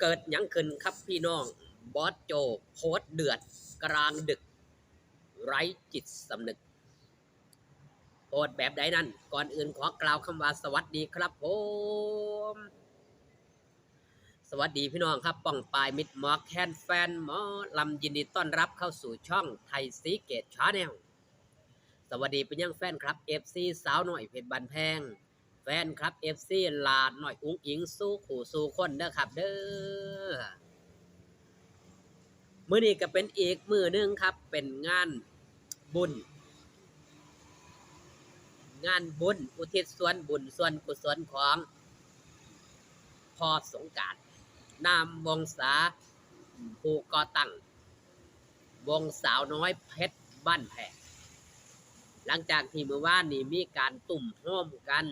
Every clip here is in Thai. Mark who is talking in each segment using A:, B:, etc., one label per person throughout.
A: เกิดยังขึ้นครับพี่น้อง บอสโจโพสเดือดกลางดึก ไร้จิตสำนึกโพสแบบใดนั้น ก่อนอื่นขอกล่าวคำว่าสวัสดีครับผมสวัสดีพี่น้องครับป้องปายมิดหมอแคนแฟนหมอลำยินดีต้อนรับเข้าสู่ช่องไทยซีเกตชาแนลสวัสดีเป็นยังแฟนครับ FC สาวหน่อยเพชรบันแพง ฟนครับ FC ลาดหน่อยอุ้งอิงสู้ขู่สู้คนเด้อครับ เด้อมือนี้ก็เป็นอีกมือหนึงครับ เป็นงานบุญ งานบุญ อุทิศส่วนบุญส่วนกุศลของพ่อสงการนามวงศาผู้ก่อตั้งวงสาวน้อยเพชรบ้านแพงหลังจากที่เมื่อวานนี้มีการตุ่มห้อมกัน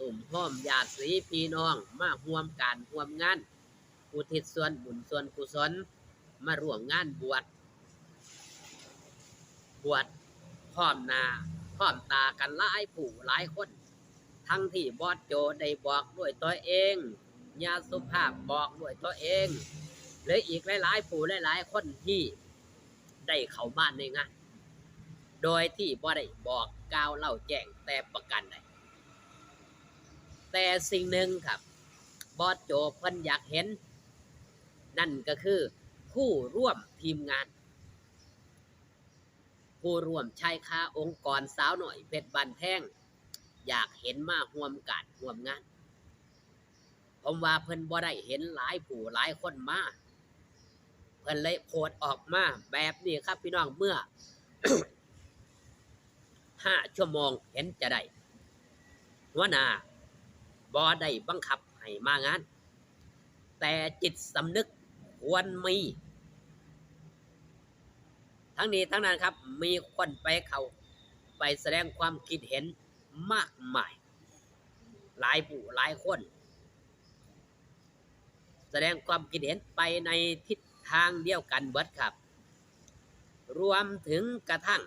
A: ตุ่มห้อมญาติสีพี่น้องมาร่วมการร่วมงานอุทิศส่วนบุญส่วนกุศลมาร่วมงานบวชบวชพร้อมหน้าพร้อมตากันหลายผู้หลายคน ทั้งที่บอสโจได้บอกด้วยตัวเองยาสุภาพบอกด้วยตัวเองหรืออีกหลายๆผู้หลายๆคนที่ได้เข้ามาในงานโดยที่บ่ได้บอกกล่าวเล่าแจ้งแต่ประกันใด แต่สิ่งหนึ่งครับบอสโจเพิ่นอยากเห็น นั่นก็คือ ผู้ร่วมทีมงาน ผู้ร่วมชายคาองค์กรสาวหน่อยเพชรบันแท่ง อยากเห็นมาร่วมการร่วมงาน ผมว่าเพิ่นบ่ได้เห็นหลายผู้หลายคนมาเพิ่นเลยโพสออกมาแบบนี้ครับพี่น้องเมื่อห้าชั่วโมงเห็นจะได้หัวหน้า บ่ได้บังคับให้มางาน แต่จิตสำนึกควรมี ทั้งนี้ทั้งนั้นครับ มีคนไปเขาไปแสดงความคิดเห็นมากมาย หลายผู้หลายคน แสดงความคิดเห็นไปในทิศทางเดียวกันเบิดครับ รวมถึงกระทั่ง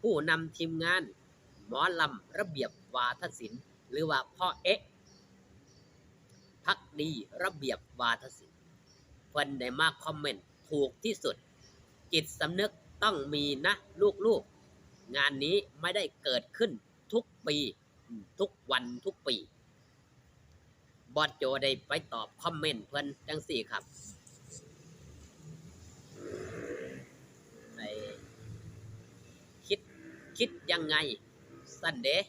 A: ผู้นำทีมงาน หมอลำระเบียบวาทศิลป์ หรือว่าพ่อเอ๊ะพักดีระเบียบวาทศิลป์เพิ่นได้มาคอมเมนต์ถูกที่สุด จิตสำนึกต้องมีนะลูกๆ งานนี้ไม่ได้เกิดขึ้นทุกปี ทุกวันทุกปี บอสโจได้ไปตอบคอมเมนต์เพิ่อนจังสี่ครับไอคิดคิดยังไงสันเดะ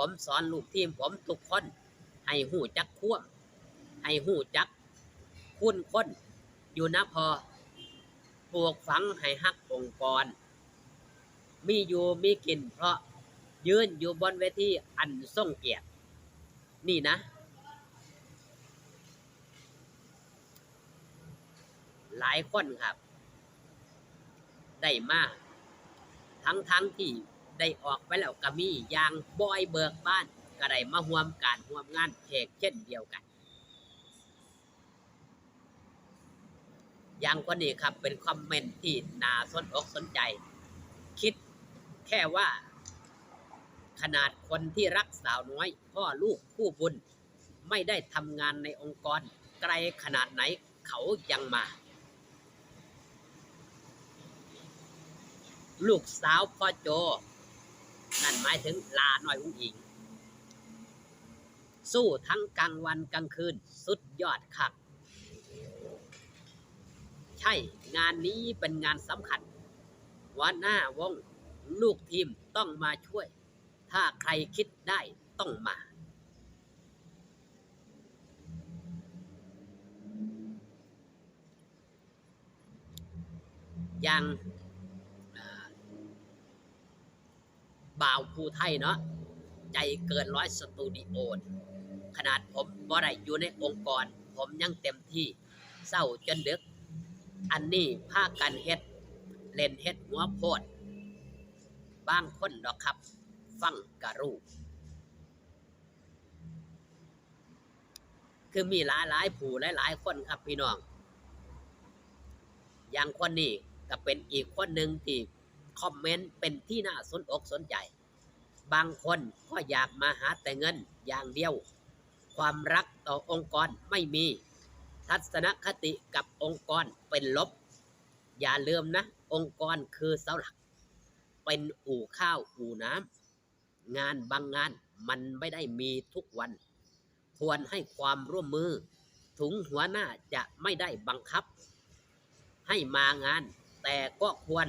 A: ผมสอนลูกทีมผมทุกคน ให้หูจักควมให้หูจัก คุณคนอยู่นะพอปลูกฝังให้ฮักองค์กร มีอยู่มีกินเพราะยืนอยู่บนเวทีอันทรงเกียรติ นี่นะ หลายคนครับ ได้มาก ทั้งทั้งที่ ได้ออกไปแล้วก็มีอย่างบอยเบิกบ้านก็ได้มาร่วมการร่วมงานเชกเช่นเดียวกัน อย่างคนนี้ครับเป็นคอมเมนต์ที่น่าสนอกสนใจ คิดแค่ว่า ขนาดคนที่รักสาวน้อย พ่อลูกผู้บุญ ไม่ได้ทำงานในองค์กร ไกลขนาดไหนเขายังมา ลูกสาวพ่อโจ นั่นหมายถึงลาหน่อยอุ้งอิง สู้ทั้งกลางวันกลางคืนสุดยอดครับ ใช่งานนี้เป็นงานสำคัญวันหน้าวงลูกทีมต้องมาช่วย ถ้าใครคิดได้ต้องมาอย่างอ่า บ่าวภูไทยเนาะใจเกินร้อยสตูดิโอขนาดผมบ่ได้อยู่ในองค์กร ผมยังเต็มที่เศร้าจนดึก อันนี้ภาคกันเฮ็ด เล่นเฮ็ดหัวโพดบางคนดอกครับ ฟังกะรูคือมีหลายหลายผู้หลายหลายคนครับพี่น้อง อย่างคนนี้ก็เป็นอีกคนหนึ่งที่ คอมเมนต์เป็นที่น่าสนอกสนใจ บางคนก็อยากมาหาแต่เงินอย่างเดียว ความรักต่อองค์กรไม่มี ทัศนคติกับองค์กรเป็นลบ อย่าลืมนะ องค์กรคือเสาหลัก เป็นอู่ข้าวอู่น้ำงานบางงานมันไม่ได้มีทุกวัน ควรให้ความร่วมมือถึงหัวหน้าจะไม่ได้บังคับ ให้มางานแต่ก็ควร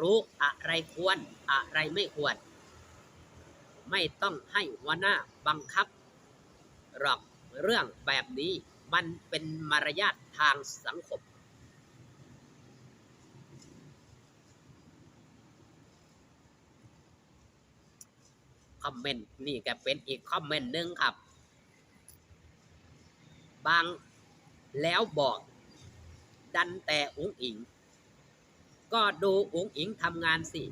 A: รู้อะไรควรอะไรไม่ควร ไม่ต้องให้หัวหน้าบังคับหรอกเรื่องแบบนี้มันเป็นมารยาททางสังคม คอมเมนต์นี่ก็เป็นอีกคอมเมนต์หนึ่งครับ บางแล้วบอก ดันแต่อุ๋งอิง ก็ดูอุ๋งอิงทำงานสิ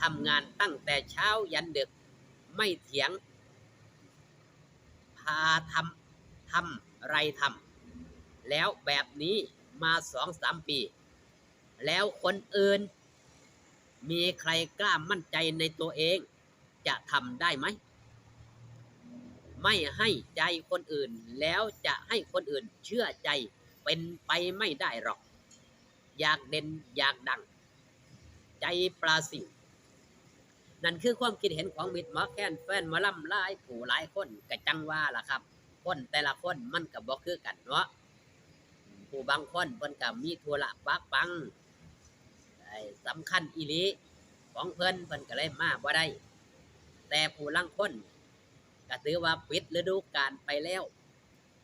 A: ทำงานตั้งแต่เช้ายันดึกไม่เถียง พาทำทำไรทำแล้วแบบนี้มาสองสามปี แล้วคนอื่น มีใครกล้ามั่นใจในตัวเอง จะทำได้ไหม ไม่ให้ใจคนอื่นแล้วจะให้คนอื่นเชื่อใจเป็นไปไม่ได้หรอก อยากเด่นอยากดัง ใจปลาสิวนั่นคือความคิดเห็นของมิตรหมอแค้นแฟนมาล่ำลายผู้หลายคนกะจังว่าล่ะครับ คนแต่ละคนมันก็บ่คือกันเนาะผู้บางคนเพิ่นก็มีธุระปักปังสำคัญอีลีของเพิ่นเพิ่นก็เลยมาบ่ได้ แต่ผู้ลังคนก็ถือว่าปิดฤดูกาลไปแล้ว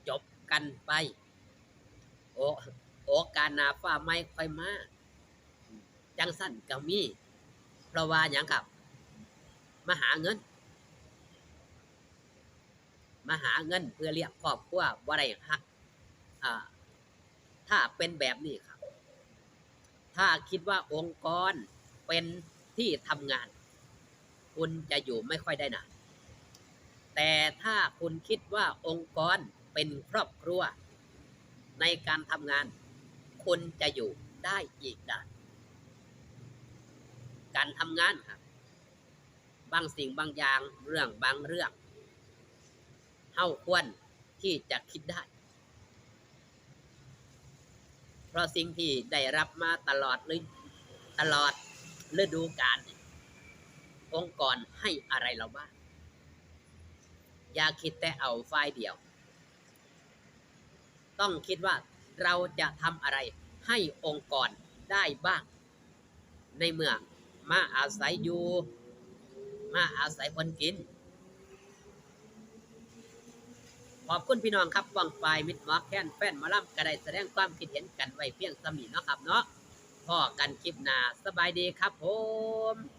A: จบกันไป โอ้ โอกาสหนาฟ้าไม่ค่อยมาจังสั้นก็มี เพราะว่าอย่างครับ มาหาเงิน มาหาเงินเพื่อเลี้ยงครอบครัวบ่ได้ฮักอ่าถ้าเป็นแบบนี้ครับ ถ้าคิดว่าองค์กรเป็นที่ทำงาน คุณจะอยู่ไม่ค่อยได้นานแต่ถ้าคุณคิดว่าองค์กรเป็นครอบครัวในการทำงาน คุณจะอยู่ได้อีกนานการทำงานครับ บางสิ่งบางอย่างเรื่องบางเรื่องเฮาควรที่จะคิดได้ เพราะสิ่งที่ได้รับมาตลอดเลยตลอดฤดูกาลองค์กรให้อะไรเราบ้าง อย่าคิดแต่เอาฝ่ายเดียว ต้องคิดว่า เราจะทำอะไรให้องค์กรได้บ้าง ในเมื่อมาอาศัยอยู่ มาอาศัยคนกิน ขอบคุณพี่น้องครับวังไฟมิตรมอแค้นแฟนมาล่ำก็ไดแสดงความคิดเห็นกันไว้เพียงสมีเนาะครับเนาะพ่อกันคลิปหน้าสบายดีครับผม